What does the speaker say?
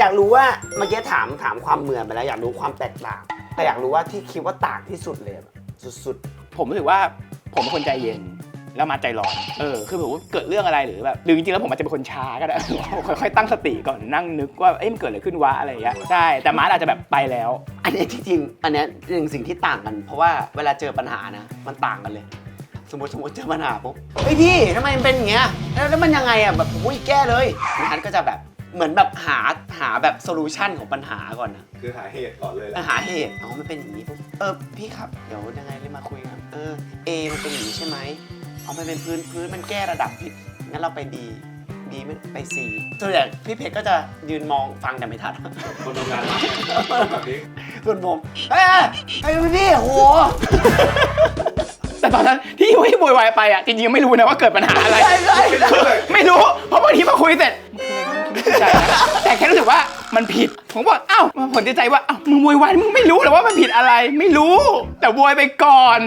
อยากรู้ว่าเมื่อกี้ถามถามความเหมือนไปแล้วอยากรู้ความแตกต่าง แต่อยากรู้ว่าที่คิดว่าต่างที่สุดเลยแบบสุดผมรู้สึกว่าผมเป็นคนใจเย็นแล้วมาใจร้อน เออ คือแบบว่าเกิดเรื่องอะไรหรือแบบหรือจริงๆแล้วผมอาจจะเป็นคนช้าก็ได้ ค่อยๆตั้งสติก่อนนั่งนึกว่าเอ้ยมันเกิดอะไรขึ้นวะอะไรอย่างเงี้ยใช่แต่มาร์ทอาจจะแบบไปแล้ว ๆ อันนี้ที่จริงอันเนี้ยหนึ่งสิ่งที่ต่างกัน เพราะว่าเวลาเจอปัญหานะมันต่างกันเลย สมมติสมมติเจอปัญหาปุ๊บเฮ้ยพี่ทำไมมันเป็นอย่างเงี้ยแล้วแล้วมันยังไงอะแบบอุ้ยแก้เลยนันก็จะแบบ เหมือนแบบหาหาแบบโซลูชันของปัญหาก่อนนะคือหาเหตุก่อนเลยแหละหาเหตุอ๋อมันเป็นอย่างนี้ปุ๊บเออพี่ครับเดี๋ยวยังไงเลยมาคุยกันเออ A มันเป็นอย่างนี้ใช่ไหมเอามันเป็นพื้นพื้นมันแก้ระดับผิดงั้นเราไป D D ไม่ไป C ส่วนใหญ่พี่เพชรก็จะยืนมองฟังแต่ไม่ทัน คนทำงานแบบนี้ส่วนผมเฮ้ยเฮ้ยพี่โหแต่ตอนนั้นที่ที่โวยวายไปอะจริงๆยังไม่รู้นะว่าเกิดปัญหาอะไรใช่ใช่ใช่ ไม่รู้ เพราะบางทีมาคุยเสร็จ แต่แค่รู้สึกว่ามันผิด ผมบอกอ้าวผลใจว่าอ้าวมึงโวยวายมึงไม่รู้เหรอว่ามันผิดอะไร ไม่รู้ แต่โวยไปก่อน